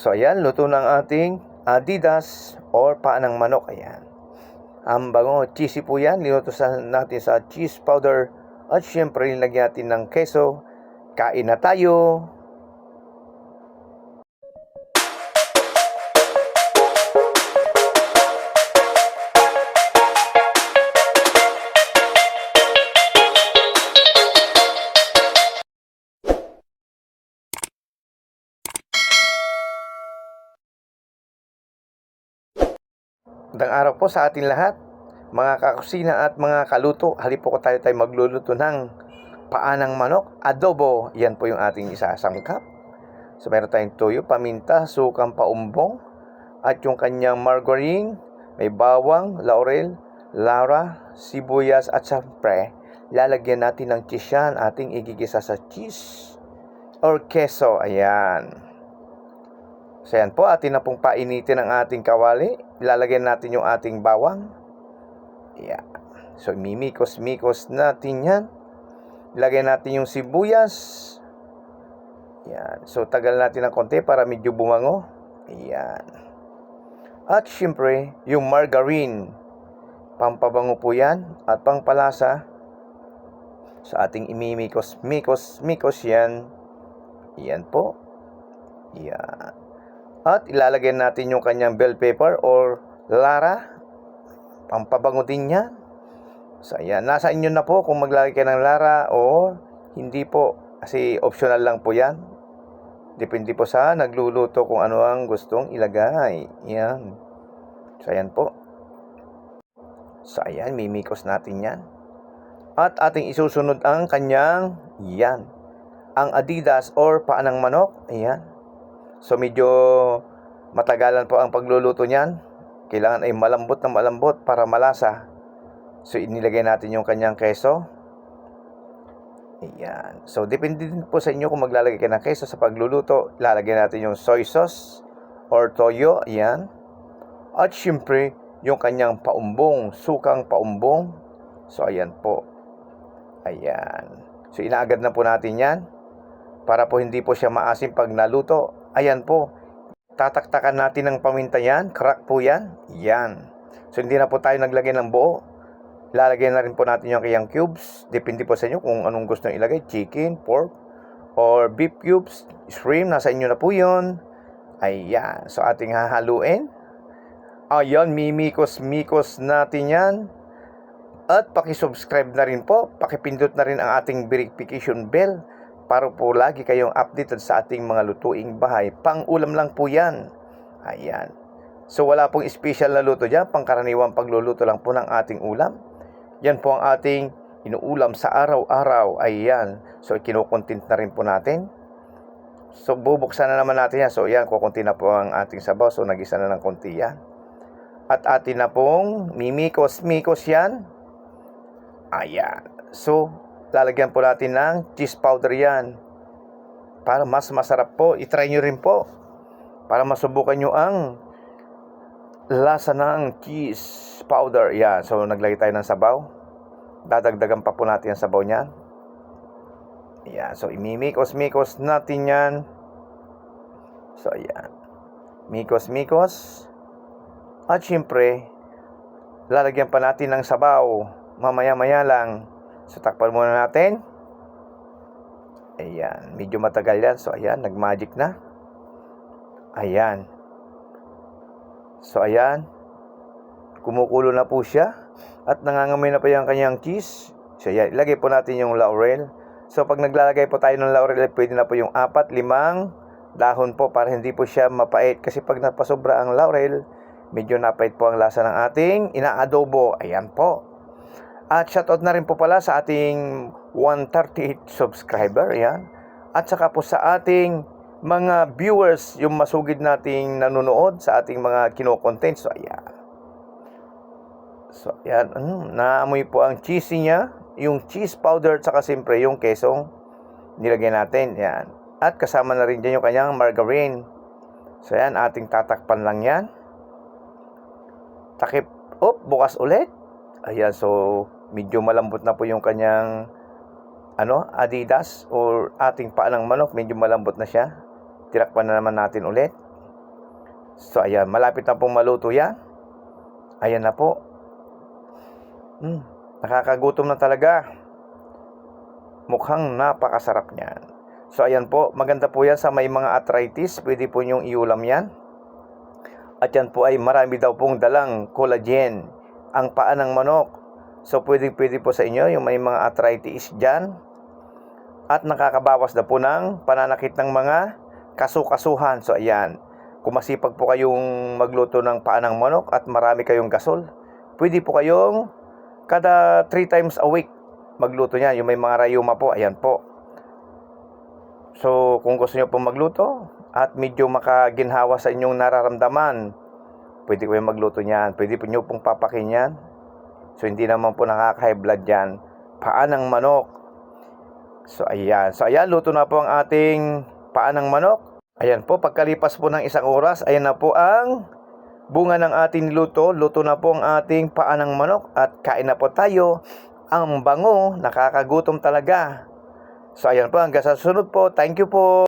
So ayan, luto ng ating Adidas or paa ng manok. Ayan. Ang bango, cheesy po yan. Linuto sa, natin sa cheese powder. At syempre, nilagyan natin ng keso. Kain na tayo. Magandang araw po sa ating lahat, mga kakusina at mga kaluto. Halip po ko tayo tayo magluluto ng paanang manok, adobo. Yan po yung ating isasangkap. So meron tayong toyo, paminta, sukang paumbong, at yung kanyang margarine, may bawang, laurel, lara, sibuyas at syempre, lalagyan natin ng cheese yan, ating igigisa sa cheese or keso. Ayan. So yan po, atin na pong painitin ang ating kawali. Ilalagyan natin yung ating bawang. Yan. So mimikos-mikos natin yan. Ilagay natin yung sibuyas. Yan. So tagal natin ng konti para medyo bumango. Yan. At syempre, yung margarine. Pampabango po yan. At pangpalasa. Sa ating imimikos-mikos-mikos yan. Yan po. Yan. At ilalagay natin yung kanyang bell pepper or lara. Pampabango din niya. So, ayan. Nasa inyo na po kung maglalagay kayo ng lara o hindi po. Kasi optional lang po yan. Depende po sa nagluluto kung ano ang gustong ilagay. Yan. So, ayan po. So, ayan. Mimikos natin yan. At ating isusunod ang kanyang yan. Ang Adidas or paanang manok. Ayan. So medyo matagalan po ang pagluluto niyan. Kailangan ay malambot na malambot para malasa. So inilagay natin yung kanyang keso. Ayan. So depende din po sa inyo kung maglalagay kayo ng keso sa pagluluto. Lalagay natin yung soy sauce or toyo. Ayan. At syempre, yung kanyang paumbong, sukang paumbong. So ayan po. Ayan. So inaagad na po natin yan para po hindi po siya maasim pag naluto. Ayan po. Tataktakan natin ng paminta yan. Crack po yan. Yan. So hindi na po tayo naglagay ng buo. Lalagyan na rin po natin yung kayang cubes. Depende po sa inyo kung anong gusto nyo ilagay. Chicken, pork, or beef cubes, shrimp. Nasa inyo na po yun. Ayan. So ating hahaluin. Ayan, mimikos-mikos natin yan. At pakisubscribe na rin po. Pakipindot na rin ang ating verification bell para po lagi kayong updated sa ating mga lutuing bahay. Pang-ulam lang po yan. Ayan. So wala pong special na luto dyan. Pangkaraniwang pagluluto lang po ng ating ulam. Yan po ang ating inuulam sa araw-araw. Ayan. So kinukontent na rin po natin. So bubuksan na naman natin yan. So yan, kukunti na po ang ating sabaw. So nagisa na ng konti yan. At atin na pong mimikos-mikos yan. Ayan. So, lalagyan po natin ng cheese powder yan. Para mas masarap po. I-try nyo rin po. Para masubukan nyo ang lasa ng cheese powder. Yan. So, naglagay tayo ng sabaw. Dadagdagan pa po natin ang sabaw niyan. Yan. So, imimikos-mikos natin yan. So, yan. Mikos-mikos. At syempre, lalagyan pa natin ng sabaw. Mamaya-maya lang. So, takpan muna natin. Ayan. Medyo matagal yan. So, ayan. Nag-magic na. Ayan. So, ayan. Kumukulo na po siya. At nangangamoy na pa yung kanyang cheese. So, ayan. Ilagay po natin yung laurel. So, pag naglalagay po tayo ng laurel, pwede na po yung apat, limang dahon po para hindi po siya mapait. Kasi pag napasobra ang laurel, medyo napait po ang lasa ng ating inaadobo. Ayan po. At shoutout na rin po pala sa ating 138 subscriber, yan. At saka po sa ating mga viewers, yung masugid nating nanonood sa ating mga kino-content. So, ayan. So, ayan. Mm, naamoy po ang cheesy niya. Yung cheese powder, saka siyempre yung kesong nilagay natin. Yan. At kasama na rin dyan yung kanyang margarine. So, ayan. Ating tatakpan lang yan. Takip. Op, bukas ulit. Ayan, so medyo malambot na po yung kanyang ano, Adidas or ating paanang manok, medyo malambot na siya. Tirakpan na naman natin ulit. So, ayan, malapit na pong maluto yan. Ayan na po. Hmm, nakakagutom na talaga. Mukhang napakasarap niyan. So, ayan po, maganda po yan sa may mga arthritis. Pwede po niyong iulam yan. At yan po ay marami daw pong dalang collagen. Ang paa ng manok. So, pwede, pwede po sa inyo yung may mga arthritis dyan. At nakakabawas na po ng pananakit ng mga kasukasuhan. So, ayan. Kung masipag po kayong magluto ng paa ng manok at marami kayong gasol, pwede po kayong kada 3 times a week magluto niya. Yung may mga rayuma po, ayan po. So, kung gusto niyo po magluto at medyo makaginhawa sa inyong nararamdaman, pwede ko yung magluto niyan. Pwede po niyo pong papakin yan. So, hindi naman po nakaka-high blood yan. Paa ng manok. So, ayan. So, ayan, luto na po ang ating paa ng manok. Ayan po, pagkalipas po ng isang oras, ayan na po ang bunga ng ating niluto. Luto na po ang ating paa ng manok at kain na po tayo. Ang bango, nakakagutom talaga. So, ayan po, hanggang sa susunod po. Thank you po.